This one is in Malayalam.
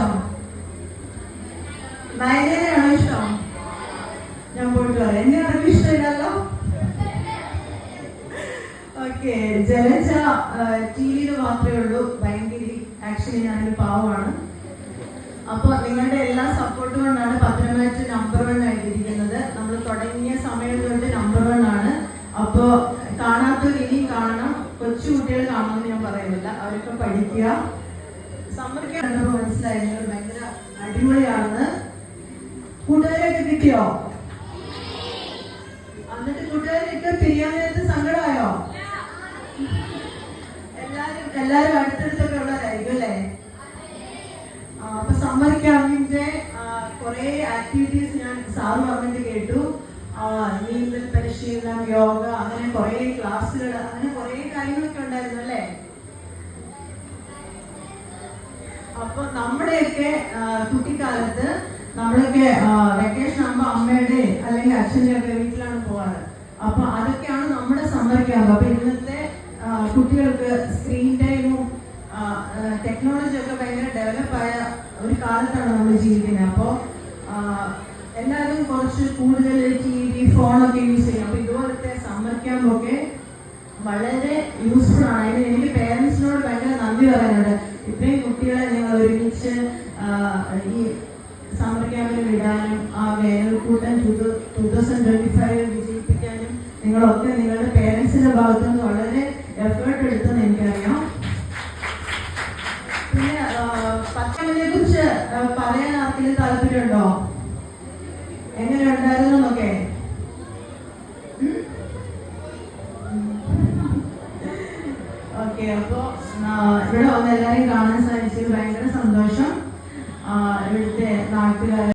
ഇഷ്ടം? നായകനെയാണോ ഇഷ്ടം? ഞാൻ പോയിട്ട് പറയാം എന്നെ ആർക്കും ഇഷ്ടമില്ലല്ലോ? ഓക്കെ ജലജ ടി വിയിൽ മാത്രമേ ഉള്ളൂ. ഭയങ്കര ആക്ച്വലി ഞാനൊരു പാവമാണ്. അപ്പോൾ നിങ്ങളുടെ എല്ലാ സപ്പോർട്ട് കൊണ്ടാണ് പത്തനംതിട്ട നമ്പർ വൺ ആയിട്ടിരിക്കുന്നത്. നമ്മൾ തുടങ്ങിയ സമയം തൊട്ട് നമ്പർ വൺ ആണ്. അപ്പോൾ കാണാത്തവർ ഇനിയും കാണണം. കൊച്ചു കുട്ടികൾ കാണണമെന്ന് ഞാൻ പറയുന്നില്ല. അവരൊക്കെ പഠിക്കുക. സമ്മർ കണ്ടപ്പോൾ മനസ്സിലായി. നിങ്ങൾ ഭയങ്കര അടിപൊളിയാണെന്ന്. കൂട്ടുകാരെയൊക്കെ കിട്ടിയോ? എന്നിട്ട് കൂട്ടുകാരൊക്കെ പിരിയാൻ നേരത്ത് സങ്കടമായോ? എല്ലാരും എല്ലാരും അടുത്തടുത്തൊക്കെ ഉള്ളവരായിരിക്കും അല്ലേ? അപ്പൊ സമ്മർ ക്യാമ്പിന്റെ കുറെ ആക്ടിവിറ്റീസ് ഞാൻ സാറ് പറഞ്ഞിട്ട് കേട്ടു. നീന്തൽ പരിശീലനം യോഗ അങ്ങനെ കുറെ ക്ലാസ്സുകൾ അങ്ങനെ കുറെ കാര്യങ്ങളൊക്കെ ഉണ്ടായിരുന്നു അല്ലേ? അപ്പൊ നമ്മുടെയൊക്കെ കുട്ടിക്കാലത്ത് നമ്മളൊക്കെ വെക്കേഷൻ ആകുമ്പോ അമ്മയുടെ അല്ലെങ്കിൽ അച്ഛന്റെ ഒക്കെ വീട്ടിലാണ് പോവാറ്. അപ്പൊ അതൊക്കെയാണ് നമ്മുടെ സമ്മർ അപ്പൊ ഇന്നത്തെ കുട്ടികൾക്ക് സ്ക്രീൻ ടൈമും ടെക്നോളജി ഒക്കെ ഭയങ്കര ഡെവലപ്പ് ആയ ഒരു കാലത്താണ് നമ്മൾ ജീവിക്കുന്നത്. അപ്പോൾ എല്ലാവരും കുറച്ച് കൂടുതൽ ടി വി ഫോണൊക്കെ യൂസ് ചെയ്യും അപ്പൊ ഇതുപോലത്തെ സമ്മർ ക്യാമ്പ് വളരെ യൂസ്ഫുൾ ആണ്. അതിന് എനിക്ക് പേരൻസിനോട് നന്ദി പറയാനുണ്ട് ഇത്രയും കുട്ടികളെ നിങ്ങൾ ഒരുമിച്ച് ഈ സമ്മർ ക്യാമ്പിൽ വിടാനും ആ വേനൽക്കൂട്ടം ടൂ തൗസൻഡ് ട്വന്റി ഫൈവ് വിജയിപ്പിക്കാനും നിങ്ങളൊക്കെ നിങ്ങളുടെ പേരൻസിന്റെ ഭാഗത്തു നിന്ന് വളരെ എഫേർട്ട് എടുത്തെന്ന് എനിക്കറിയാം. പിന്നെ കുറിച്ച് പറയാൻ ആർക്കെങ്കിലും താല്പര്യമുണ്ടോ? എങ്ങനെ ഉണ്ടായിരുന്നു എന്നൊക്കെ? ഓക്കെ അപ്പോ ഇവിടെ വന്ന് എല്ലാവരെയും കാണാൻ സാധിച്ചു. ഭയങ്കര സന്തോഷം. ഇവിടുത്തെ നാട്ടുകാർ